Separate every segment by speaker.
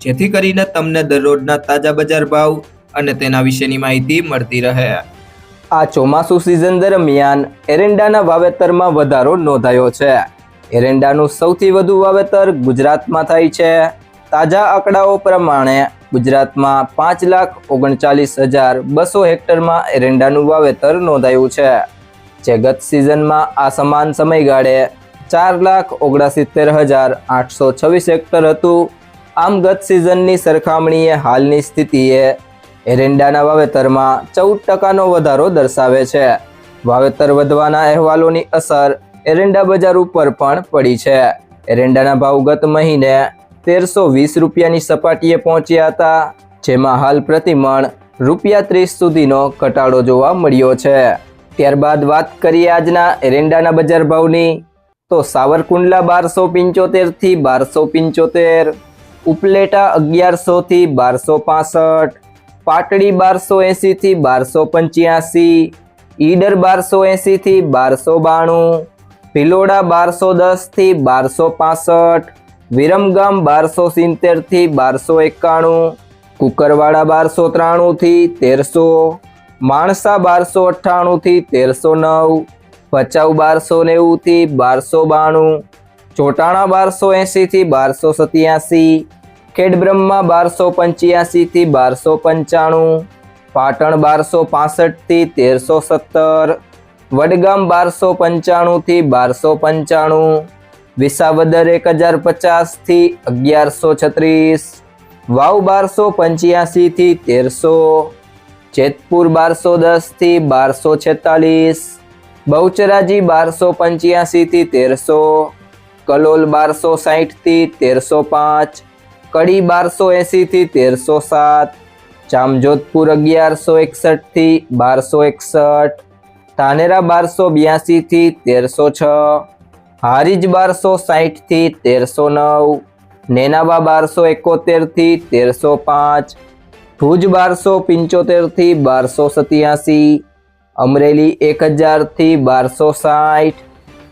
Speaker 1: જેથી કરીને તમને દરરોજના તાજા બજાર ભાવ અને તેના વિશેની માહિતી મળતી રહે.
Speaker 2: આ ચોમાસુ સિઝન દરમિયાન એરંડાના વાવેતરમાં વધારો નોંધાયો છે. એરંડાનું સૌથી વધુ વાવેતર ગુજરાતમાં થાય છે. તાજા આંકડાઓ પ્રમાણે ગુજરાતમાં પાંચ લાખ ઓગણચાલીસ હજાર બસો હેક્ટરમાં એરંડાનું વાવેતર નોંધાયું છે. જે ગત સિઝનમાં આ સમાન સમયગાળે ચાર લાખ ઓગણસિત્તેર હજાર આઠસો છવ્વીસ હેક્ટર હતું. આમ ગત સિઝનની સરખામણીએ હાલની સ્થિતિએ એરંડાના વાવેતરમાં ચૌદ ટકાનો વધારો દર્શાવે છે. વાવેતર વધવાના અહેવાલોની અસર એરંડા બજાર ઉપર પણ પડી છે. એરંડાના ભાવ ગત મહિને તેરસો વીસ રૂપિયાની સપાટીએ પહોંચ્યા હતા, જેમાં હાલ પ્રતિમણ રૂપિયા ત્રીસ સુધીનો ઘટાડો જોવા મળ્યો છે. ત્યારબાદ વાત કરીએ આજના એરંડાના બજાર ભાવની, તો સાવરકુંડલા બારસો પંચોતેરથી બારસો પંચોતેર ઉપલેટા અગિયારસોથી બારસો પાસઠ, પાટડી બારસો એંસીથી બારસો પંચ્યાસી, ઈડર બારસો એંસીથી બારસો બાણું, ભિલોડા બારસો દસથી બારસો પાસઠ, વિરમગામ બારસો સિત્તેરથી બારસો એકાણું, કુકરવાડા બારસો ત્રાણુંથી તેરસો, માણસા બારસો અઠ્ઠાણુંથી તેરસો નવ, ભચાઉ બારસો નેવુંથી બારસો બાણું, ચોટાણા બારસો એંસીથી બારસો સત્યાસી ખેડબ્રહ્મા બારસો પંચ્યાસીથી બારસો પંચાણું, પાટણ બારસો પાસઠથી તેરસો સત્તર, વડગામ બારસો પંચાણુંથી બારસો પંચાણું, વિસાવદર એક હજાર પચાસથી અગિયારસો છત્રીસ, વાવ બારસો પંચ્યાસીથી તેરસો, જેતપુર બારસો દસથી બારસો છેતાલીસ, બહુચરાજી બારસો પંચ્યાસીથી તેરસો, કલોલ બારસો સાહીઠથી તેરસો પાંચ કડી બારસો એંસીથી તેરસો સાત, જામજોધપુર અગિયારસો એકસઠથી બારસો એકસઠ, ધાનેરા બારસો બ્યાસીથી તેરસો છ, હારીજ બારસો સાહીઠથી તેરસો નવ, નેનાબા બારસો એકોતેરથી તેરસો પાંચ, ભુજ બારસો પંચોતેરથી બારસો સત્યાસી, અમરેલી એક હજારથી બારસો સાઠ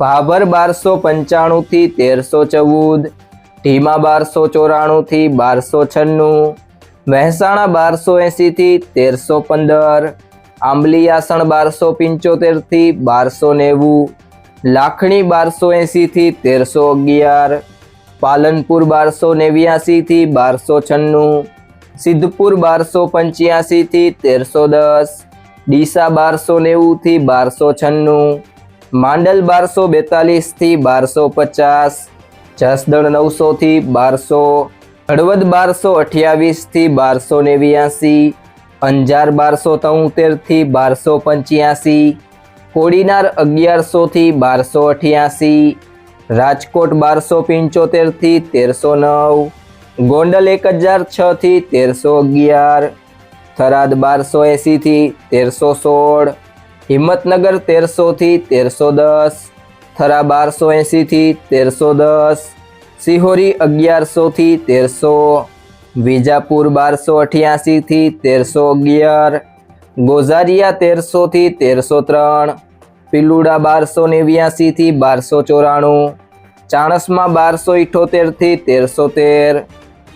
Speaker 2: ભાભર બારસો પંચાણુંથી તેરસો ચૌદ ઢીમા બારસો ચોરાણુંથી બારસો છન્નું, મહેસાણા બારસો એંસીથી તેરસો પંદર આંબલીયાસણ બારસો પંચોતેરથી બારસો નેવું, લાખણી બારસો એંસીથી તેરસો અગિયાર, પાલનપુર બારસો નેવ્યાસીથી બારસો છન્નું, સિદ્ધપુર બારસો પંચ્યાસીથી તેરસો દસ, ડીસા બારસો નેવુંથી બારસો છન્નું, માંડલ બારસો બેતાલીસથી બારસો પચાસ જસદણ નવસોથી બારસો, હળવદ બારસો અઠ્યાવીસથી બારસો નેવ્યાસી, અંજાર બારસો તોતેરથી બારસો પંચ્યાસી, કોડીનાર અગિયારસોથી બારસો અઠ્યાસી, રાજકોટ બારસો પંચોતેરથી તેરસો નવ, ગોંડલ એક હજાર છથી તેરસો અગિયાર, થરાદ બારસો એંસીથી તેરસો સોળ, હિંમતનગર તેરસોથી તેરસો દસ થરા બારસો એંસીથી તેરસો દસ. સિહોરી અગિયારસોથી તેરસો. વિજાપુર બારસો અઠ્યાસીથી તેરસો અગિયાર. ગોઝારિયા તેરસોથી તેરસો ત્રણ. પિલુડા બારસો નેવ્યાસીથી બારસો ચોરાણું. ચાણસમાં બારસો ઇઠોતેરથી તેરસો તેર.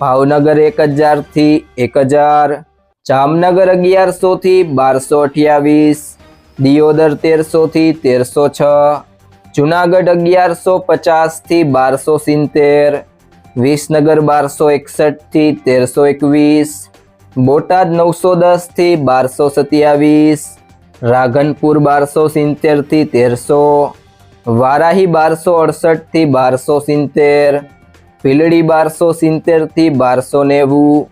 Speaker 2: ભાવનગર એક હજારથી એક હજાર. જામનગર અગિયારસોથી બારસો અઠ્યાવીસ. દિયોદર તેરસોથી તેરસો છ. જુનાગઢ અગિયારસો પચાસથી બારસો સિત્તેર, વિસનગર બારસો એકસઠથી તેરસો એકવીસ, બોટાદ નવસો દસથી બારસો સત્યાવીસ, રાધનપુર બારસો સિત્તેરથી તેરસો, વારાહી બારસો અડસઠથી બારસો સિત્તેર ભીલડી બારસો સિત્તેરથી બારસો નેવું